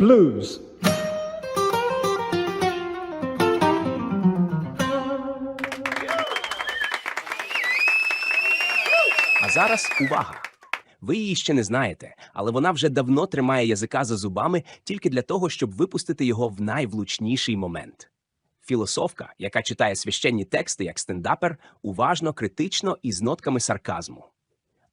Blues. А зараз увага! Ви її ще не знаєте, але вона вже давно тримає язика за зубами тільки для того, щоб випустити його в найвлучніший момент. Філософка, яка читає священні тексти як стендапер, уважно, критично і з нотками сарказму.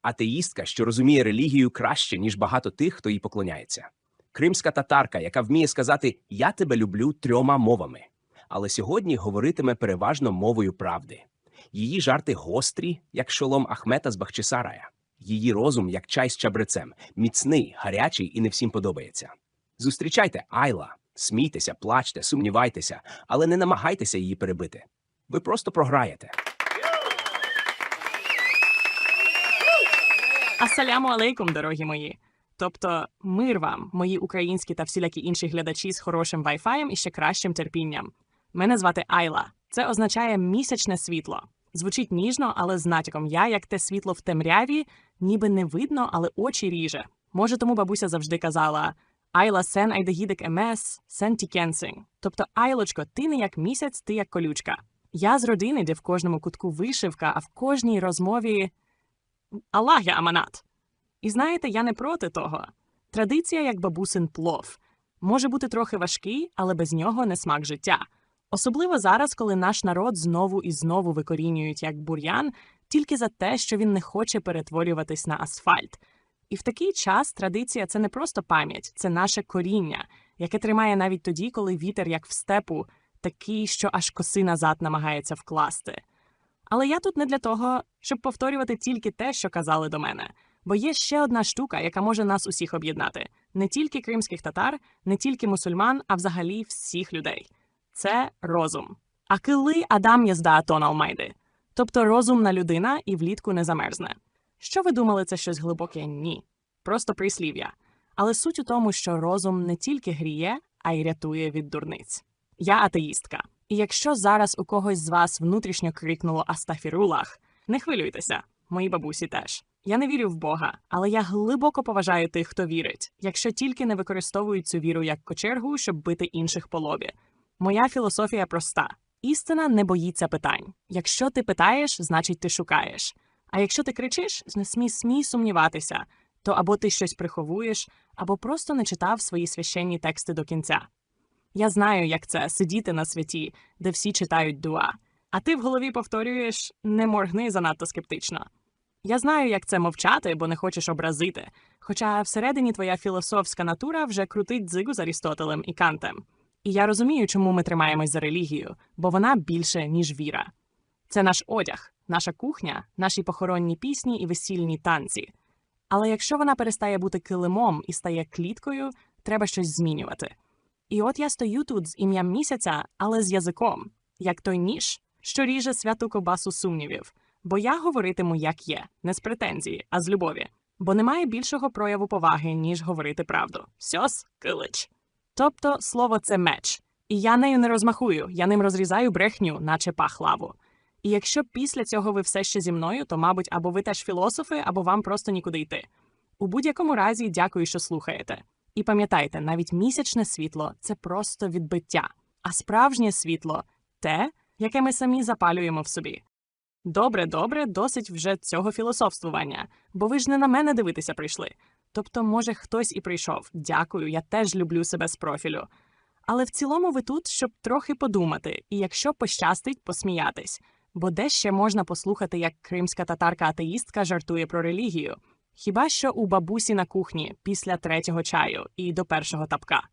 Атеїстка, що розуміє релігію краще, ніж багато тих, хто їй поклоняється. Кримська татарка, яка вміє сказати Я тебе люблю трьома мовами. Але сьогодні говоритиме переважно мовою правди. Її жарти гострі, як шолом Ахмета з Бахчисарая. Її розум, як чай з чабрецем, міцний, гарячий і не всім подобається. Зустрічайте Айла, смійтеся, плачте, сумнівайтеся, але не намагайтеся її перебити. Ви просто програєте. Асаляму алейкум, дорогі мої. Тобто, мир вам, мої українські та всілякі інші глядачі з хорошим вайфаєм і ще кращим терпінням. Мене звати Айла. Це означає місячне світло. Звучить ніжно, але з натяком я, як те світло в темряві, ніби не видно, але очі ріже. Може, тому бабуся завжди казала Айла сен айдегідек емес, сен тікенсинг. Тобто, Айлочко, ти не як місяць, ти як колючка. Я з родини, де в кожному кутку вишивка, а в кожній розмові Аллах я аманат. І знаєте, я не проти того. Традиція як бабусин плов. Може бути трохи важкий, але без нього не смак життя. Особливо зараз, коли наш народ знову і знову викорінюють як бур'ян тільки за те, що він не хоче перетворюватись на асфальт. І в такий час традиція це не просто пам'ять, це наше коріння, яке тримає навіть тоді, коли вітер, як в степу, такий, що аж коси назад намагається вкласти. Але я тут не для того, щоб повторювати тільки те, що казали до мене. Бо є ще одна штука, яка може нас усіх об'єднати: не тільки кримських татар, не тільки мусульман, а взагалі всіх людей. Це розум. А кили Адам єзда атон алмайди. Тобто розумна людина і влітку не замерзне. Що ви думали, це щось глибоке? Ні. Просто прислів'я. Але суть у тому, що розум не тільки гріє, а й рятує від дурниць. Я атеїстка. І якщо зараз у когось з вас внутрішньо крикнуло Астафірулах, не хвилюйтеся, мої бабусі теж. Я не вірю в Бога, але я глибоко поважаю тих, хто вірить, якщо тільки не використовують цю віру як кочергу, щоб бити інших по лобі. Моя філософія проста: істина не боїться питань. Якщо ти питаєш, значить ти шукаєш. А якщо ти кричиш, не смій смій сумніватися, то або ти щось приховуєш, або просто не читав свої священні тексти до кінця. Я знаю, як це сидіти на святі, де всі читають дуа. А ти в голові повторюєш не моргни занадто скептично. Я знаю, як це мовчати, бо не хочеш образити. Хоча всередині твоя філософська натура вже крутить дзигу з Арістотелем і Кантем. І я розумію, чому ми тримаємось за релігію, бо вона більше, ніж віра. Це наш одяг, наша кухня, наші похоронні пісні і весільні танці. Але якщо вона перестає бути килимом і стає кліткою, треба щось змінювати. І от я стою тут з ім'ям місяця, але з язиком, як той ніж, що ріже святу кобасу сумнівів. Бо я говоритиму, як є, не з претензії, а з любові. Бо немає більшого прояву поваги, ніж говорити правду. Сьос килич. Тобто слово це меч. І я нею не розмахую, я ним розрізаю брехню, наче пахлаву. І якщо після цього ви все ще зі мною, то, мабуть, або ви теж філософи, або вам просто нікуди йти. У будь-якому разі, дякую, що слухаєте. І пам'ятайте, навіть місячне світло це просто відбиття, а справжнє світло те, яке ми самі запалюємо в собі. Добре, добре, досить вже цього філософствування, бо ви ж не на мене дивитися прийшли. Тобто, може, хтось і прийшов. Дякую, я теж люблю себе з профілю. Але в цілому ви тут, щоб трохи подумати, і якщо пощастить, посміятись. Бо де ще можна послухати, як кримська татарка-атеїстка жартує про релігію? Хіба що у бабусі на кухні після третього чаю і до першого тапка.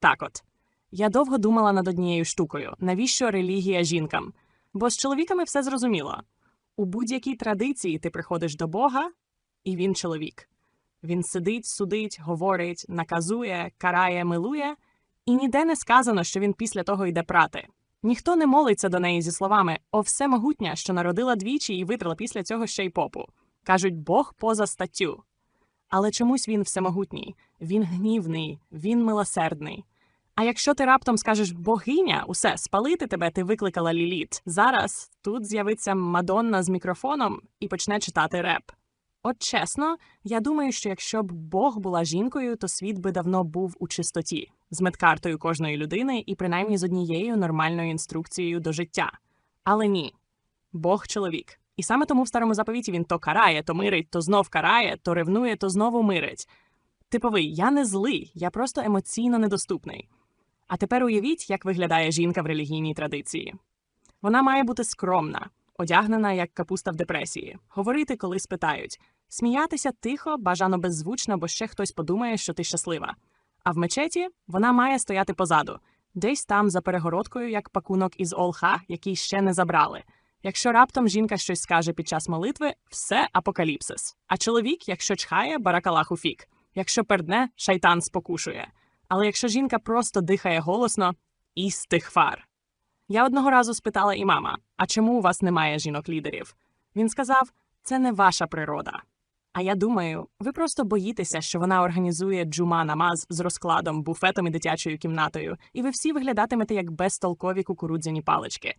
Так от. Я довго думала над однією штукою, навіщо релігія жінкам? Бо з чоловіками все зрозуміло. У будь-якій традиції ти приходиш до Бога, і він чоловік. Він сидить, судить, говорить, наказує, карає, милує, і ніде не сказано, що він після того йде прати. Ніхто не молиться до неї зі словами О, всемогутня, що народила двічі і витрала після цього ще й попу. Кажуть, Бог поза статтю. Але чомусь він всемогутній, він гнівний, він милосердний. А якщо ти раптом скажеш богиня, усе, спалити тебе, ти викликала ліліт. Зараз тут з'явиться Мадонна з мікрофоном і почне читати реп. От чесно, я думаю, що якщо б Бог була жінкою, то світ би давно був у чистоті. з медкартою кожної людини і принаймні з однією нормальною інструкцією до життя. Але ні, Бог чоловік. І саме тому в старому заповіті він то карає, то мирить, то знов карає, то ревнує, то знову мирить. Типовий, я не злий, я просто емоційно недоступний. А тепер уявіть, як виглядає жінка в релігійній традиції. Вона має бути скромна, одягнена як капуста в депресії, говорити, коли спитають, сміятися тихо, бажано беззвучно, бо ще хтось подумає, що ти щаслива. А в мечеті вона має стояти позаду, десь там за перегородкою, як пакунок із Олха, який ще не забрали. Якщо раптом жінка щось скаже під час молитви, все апокаліпсис. А чоловік, якщо чхає, баракалаху фік. Якщо пердне, шайтан спокушує. Але якщо жінка просто дихає голосно, істихфар. Я одного разу спитала імама, а чому у вас немає жінок-лідерів? Він сказав, це не ваша природа. А я думаю, ви просто боїтеся, що вона організує джума намаз з розкладом, буфетом і дитячою кімнатою, і ви всі виглядатимете як безтолкові кукурудзяні палички.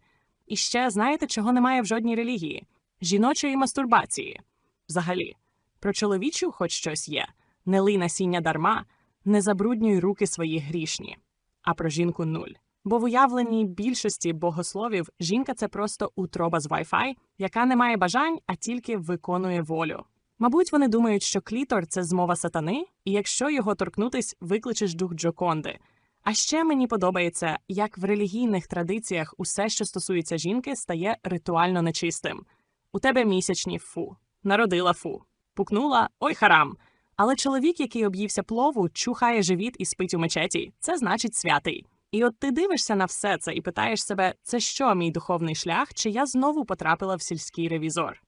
І ще знаєте, чого немає в жодній релігії? Жіночої мастурбації. Взагалі, про чоловічу хоч щось є. Не лий насіння дарма, не забруднюй руки свої грішні. А про жінку нуль. Бо в уявленій більшості богословів жінка це просто утроба з Wi-Fi, яка не має бажань, а тільки виконує волю. Мабуть, вони думають, що клітор це змова сатани, і якщо його торкнутись, викличеш дух Джоконди. А ще мені подобається, як в релігійних традиціях усе, що стосується жінки, стає ритуально нечистим. У тебе місячні фу, народила фу, пукнула ой харам. Але чоловік, який об'ївся плову, чухає живіт і спить у мечеті, це значить святий. І от ти дивишся на все це і питаєш себе, це що, мій духовний шлях, чи я знову потрапила в сільський ревізор?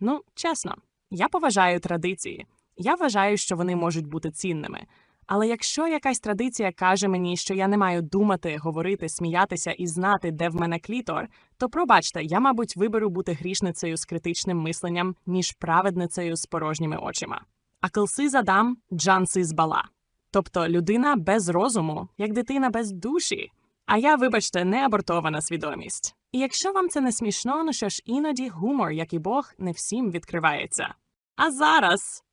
Ну, чесно, я поважаю традиції. Я вважаю, що вони можуть бути цінними. Але якщо якась традиція каже мені, що я не маю думати, говорити, сміятися і знати, де в мене клітор, то пробачте, я, мабуть, виберу бути грішницею з критичним мисленням, ніж праведницею з порожніми очима. А келси задам джанси з бала. Тобто людина без розуму, як дитина без душі. А я, вибачте, не абортована свідомість. І якщо вам це не смішно, ну що ж іноді гумор, як і Бог, не всім відкривається. А зараз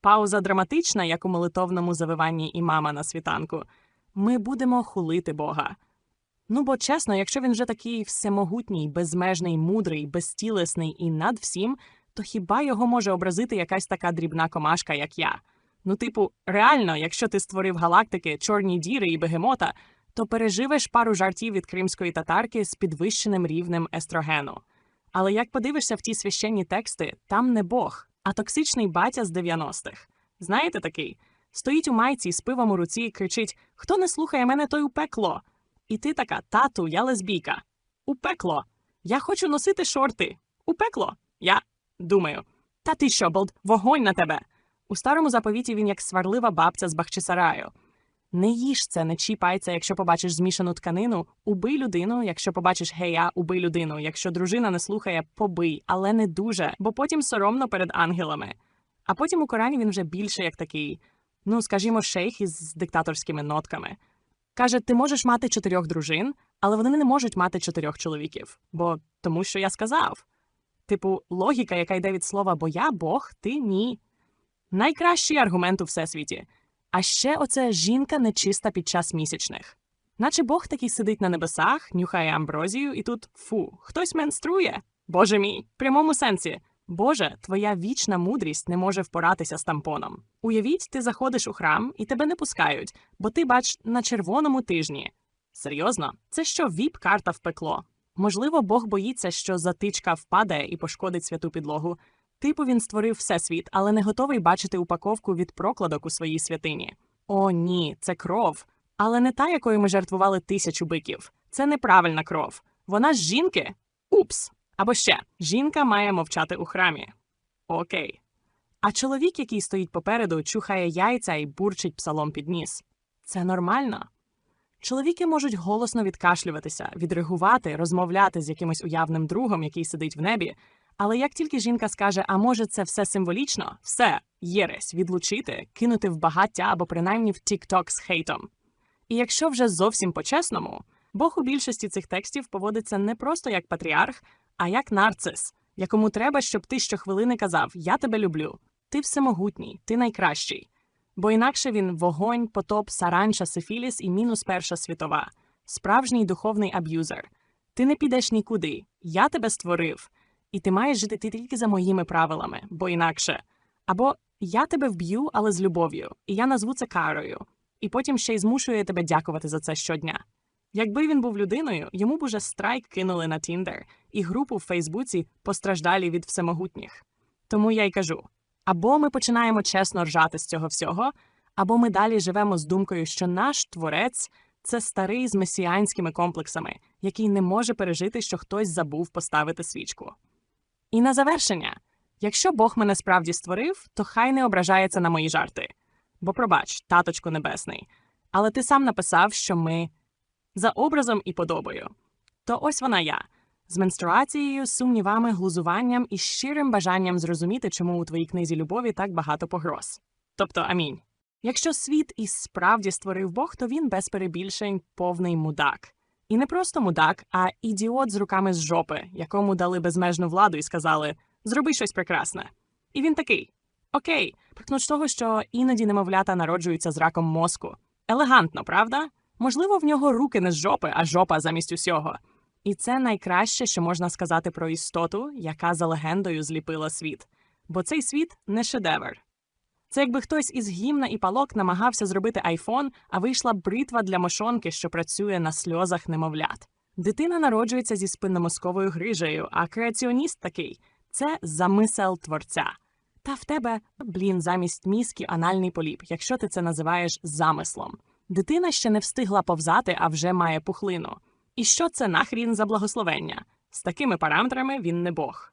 пауза драматична, як у молитовному завиванні імама на світанку. Ми будемо хулити Бога. Ну бо чесно, якщо він вже такий всемогутній, безмежний, мудрий, безтілесний і над всім, то хіба його може образити якась така дрібна комашка, як я? Ну, типу, реально, якщо ти створив галактики, чорні діри і бегемота, то переживеш пару жартів від кримської татарки з підвищеним рівнем естрогену. Але як подивишся в ті священні тексти, там не Бог, а токсичний батя з 90-х. Знаєте такий? Стоїть у майці з пивом у руці і кричить: Хто не слухає мене, той у пекло. І ти така, тату, я лесбійка. У пекло. Я хочу носити шорти. У пекло. Я думаю. Та ти що, болд, вогонь на тебе. У старому заповіті він як сварлива бабця з Бахчисараю. Не їж це, не чіпай це, якщо побачиш змішану тканину, убий людину, якщо побачиш гея, убий людину. Якщо дружина не слухає, побий, але не дуже, бо потім соромно перед ангелами. А потім у Корані він вже більше як такий, ну скажімо, шейх із диктаторськими нотками. Каже, ти можеш мати чотирьох дружин, але вони не можуть мати чотирьох чоловіків, бо тому що я сказав. Типу, логіка, яка йде від слова бо я Бог, ти ні. Найкращий аргумент у всесвіті. А ще оце жінка нечиста під час місячних. Наче Бог такий сидить на небесах, нюхає амброзію, і тут фу, хтось менструє. Боже мій, в прямому сенсі. Боже, твоя вічна мудрість не може впоратися з тампоном. Уявіть, ти заходиш у храм і тебе не пускають, бо ти бач на червоному тижні. Серйозно, це що віп-карта в пекло? Можливо, Бог боїться, що затичка впаде і пошкодить святу підлогу. Типу він створив всесвіт, але не готовий бачити упаковку від прокладок у своїй святині. О, ні, це кров. Але не та, якою ми жертвували тисячу биків. Це неправильна кров. Вона з жінки. Упс. Або ще жінка має мовчати у храмі. Окей. А чоловік, який стоїть попереду, чухає яйця і бурчить псалом під ніс. Це нормально. Чоловіки можуть голосно відкашлюватися, відреагувати, розмовляти з якимось уявним другом, який сидить в небі. Але як тільки жінка скаже, а може це все символічно, все, єресь, відлучити, кинути в багаття або принаймні в TikTok з хейтом. І якщо вже зовсім по-чесному, Бог у більшості цих текстів поводиться не просто як патріарх, а як нарцис, якому треба, щоб ти щохвилини казав Я тебе люблю, ти всемогутній, ти найкращий. Бо інакше він вогонь, потоп, саранча, сифіліс і мінус Перша світова, справжній духовний аб'юзер. Ти не підеш нікуди. Я тебе створив, і ти маєш жити тільки за моїми правилами, бо інакше. Або я тебе вб'ю, але з любов'ю, і я назву це карою, і потім ще й змушує тебе дякувати за це щодня. Якби він був людиною, йому б уже страйк кинули на Тіндер і групу в Фейсбуці постраждалі від всемогутніх. Тому я й кажу: або ми починаємо чесно ржати з цього всього, або ми далі живемо з думкою, що наш творець це старий з месіанськими комплексами, який не може пережити, що хтось забув поставити свічку. І на завершення, якщо Бог мене справді створив, то хай не ображається на мої жарти. Бо пробач, таточку небесний, але ти сам написав, що ми за образом і подобою. То ось вона я з менструацією, сумнівами, глузуванням і щирим бажанням зрозуміти, чому у твоїй книзі любові так багато погроз. Тобто амінь. Якщо світ і справді створив Бог, то він без перебільшень повний мудак. І не просто мудак, а ідіот з руками з жопи, якому дали безмежну владу і сказали зроби щось прекрасне. І він такий: Окей, прикнуть того, що іноді немовлята народжуються з раком мозку. Елегантно, правда? Можливо, в нього руки не з жопи, а жопа замість усього. І це найкраще, що можна сказати про істоту, яка за легендою зліпила світ. Бо цей світ не шедевр. Це якби хтось із гімна і палок намагався зробити айфон, а вийшла бритва для мошонки, що працює на сльозах немовлят. Дитина народжується зі спинномозковою грижею, а креаціоніст такий це замисел творця. Та в тебе, блін, замість мізків анальний поліп, якщо ти це називаєш замислом. Дитина ще не встигла повзати, а вже має пухлину. І що це нахрін за благословення? З такими параметрами він не Бог.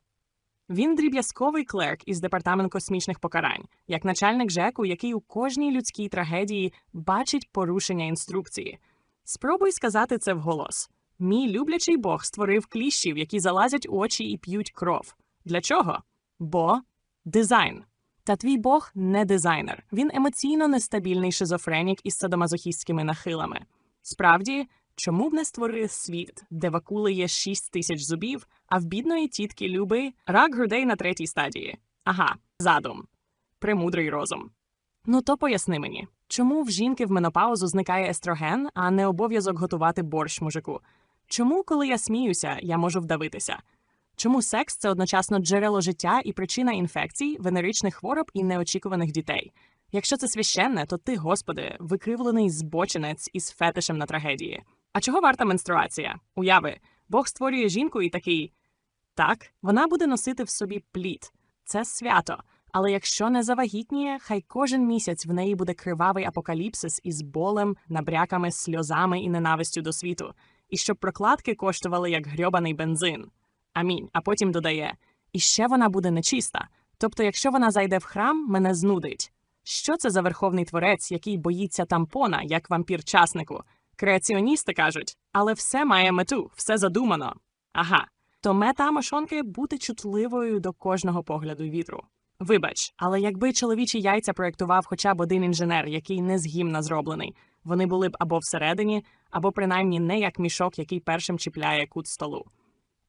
Він дріб'язковий клерк із департаменту космічних покарань, як начальник ЖЕКу, який у кожній людській трагедії бачить порушення інструкції. Спробуй сказати це вголос. Мій люблячий Бог створив кліщів, які залазять у очі і п'ють кров. Для чого? Бо дизайн. Та твій Бог не дизайнер. Він емоційно нестабільний шизофренік із садомазохістськими нахилами. Справді, чому б не створити світ, де в акули є 6 тисяч зубів, а в бідної тітки Люби рак грудей на третій стадії? Ага, задум. Премудрий розум. Ну то поясни мені, чому в жінки в менопаузу зникає естроген, а не обов'язок готувати борщ мужику? Чому, коли я сміюся, я можу вдавитися? Чому секс це одночасно джерело життя і причина інфекцій, венеричних хвороб і неочікуваних дітей? Якщо це священне, то ти, господи, викривлений збочинець із фетишем на трагедії. А чого варта менструація? Уяви, Бог створює жінку і такий. Так, вона буде носити в собі плід. Це свято. Але якщо не завагітніє, хай кожен місяць в неї буде кривавий апокаліпсис із болем, набряками, сльозами і ненавистю до світу, і щоб прокладки коштували як грьобаний бензин. Амінь. А потім додає: і ще вона буде нечиста. Тобто, якщо вона зайде в храм, мене знудить. Що це за верховний творець, який боїться тампона, як вампір часнику? Креаціоністи кажуть, але все має мету, все задумано. Ага, то мета мошонки бути чутливою до кожного погляду вітру. Вибач, але якби чоловічі яйця проєктував хоча б один інженер, який не з зроблений, вони були б або всередині, або принаймні не як мішок, який першим чіпляє кут столу.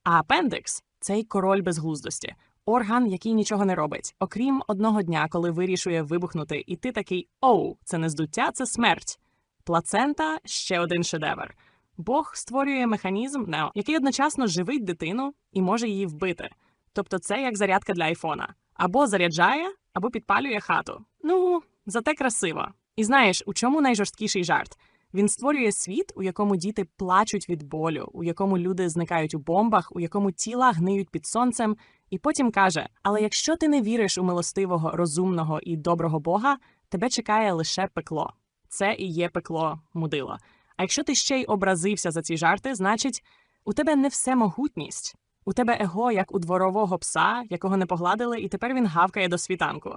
А апендикс цей король безглуздості, орган, який нічого не робить, окрім одного дня, коли вирішує вибухнути, і ти такий оу, це не здуття, це смерть. Плацента ще один шедевр. Бог створює механізм, не, який одночасно живить дитину і може її вбити. Тобто це як зарядка для айфона. Або заряджає, або підпалює хату. Ну, зате красиво. І знаєш, у чому найжорсткіший жарт? Він створює світ, у якому діти плачуть від болю, у якому люди зникають у бомбах, у якому тіла гниють під сонцем, і потім каже: Але якщо ти не віриш у милостивого, розумного і доброго Бога, тебе чекає лише пекло. Це і є пекло мудило. А якщо ти ще й образився за ці жарти, значить, у тебе не всемогутність. У тебе его, як у дворового пса, якого не погладили, і тепер він гавкає до світанку.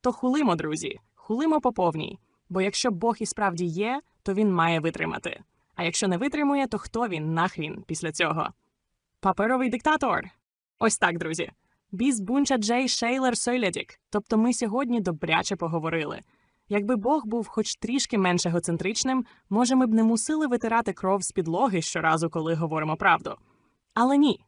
То хулимо, друзі, хулимо по повній. Бо якщо Бог і справді є, то він має витримати. А якщо не витримує, то хто він нахрін після цього? Паперовий диктатор. Ось так, друзі. Біз бунча Джей Шейлер Сойледік. Тобто ми сьогодні добряче поговорили. Якби Бог був хоч трішки менш егоцентричним, може, ми б не мусили витирати кров з підлоги щоразу, коли говоримо правду. Але ні.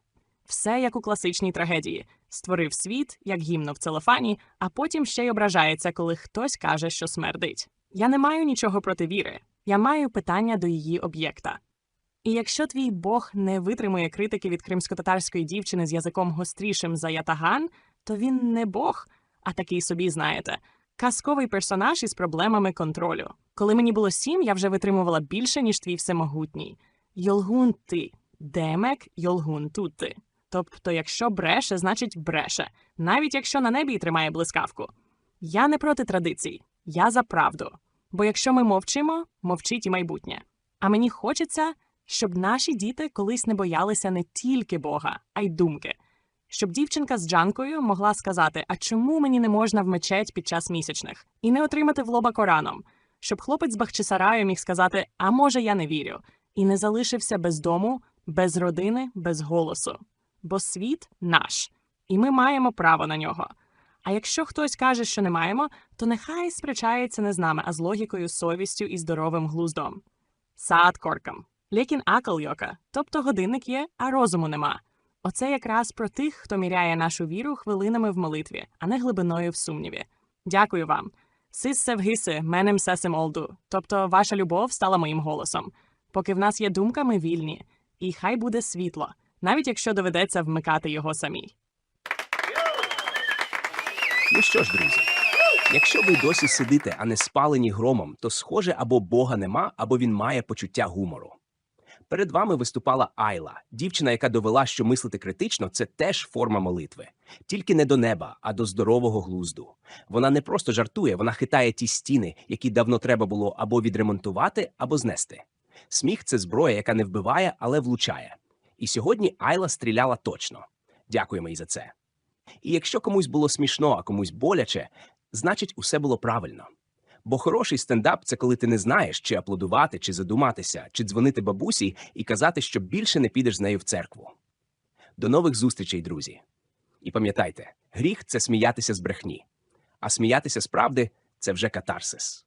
Все як у класичній трагедії. створив світ, як гімно в целофані, а потім ще й ображається, коли хтось каже, що смердить. Я не маю нічого проти віри, я маю питання до її об'єкта. І якщо твій Бог не витримує критики від кримсько-татарської дівчини з язиком гострішим за ятаган, то він не Бог, а такий собі, знаєте, казковий персонаж із проблемами контролю. Коли мені було сім, я вже витримувала більше, ніж твій всемогутній. Йолгун ти, демек йолгун тути. Тобто, якщо бреше, значить бреше, навіть якщо на небі й тримає блискавку. Я не проти традицій, я за правду. Бо якщо ми мовчимо, мовчить і майбутнє. А мені хочеться, щоб наші діти колись не боялися не тільки Бога, а й думки. Щоб дівчинка з Джанкою могла сказати, а чому мені не можна в мечеть під час місячних, і не отримати в лоба Кораном, щоб хлопець з Бахчисараю міг сказати, а може я не вірю, і не залишився без дому, без родини, без голосу. Бо світ наш, і ми маємо право на нього. А якщо хтось каже, що не маємо, то нехай сперечається не з нами, а з логікою, совістю і здоровим глуздом. Саад коркам. Лекін акал йока, тобто годинник є, а розуму нема. Оце якраз про тих, хто міряє нашу віру хвилинами в молитві, а не глибиною в сумніві. Дякую вам. Сис севгиси, менем сесем олду. Тобто ваша любов стала моїм голосом. Поки в нас є думка, ми вільні. І хай буде світло, навіть якщо доведеться вмикати його самій. Ну що ж, друзі, якщо ви досі сидите, а не спалені громом, то схоже, або Бога нема, або він має почуття гумору. Перед вами виступала Айла, дівчина, яка довела, що мислити критично це теж форма молитви, тільки не до неба, а до здорового глузду. Вона не просто жартує, вона хитає ті стіни, які давно треба було або відремонтувати, або знести. Сміх це зброя, яка не вбиває, але влучає. І сьогодні Айла стріляла точно. Дякуємо їй за це. І якщо комусь було смішно, а комусь боляче, значить, усе було правильно. Бо хороший стендап це коли ти не знаєш, чи аплодувати, чи задуматися, чи дзвонити бабусі і казати, що більше не підеш з нею в церкву. До нових зустрічей, друзі. І пам'ятайте, гріх це сміятися з брехні, а сміятися з правди це вже катарсис.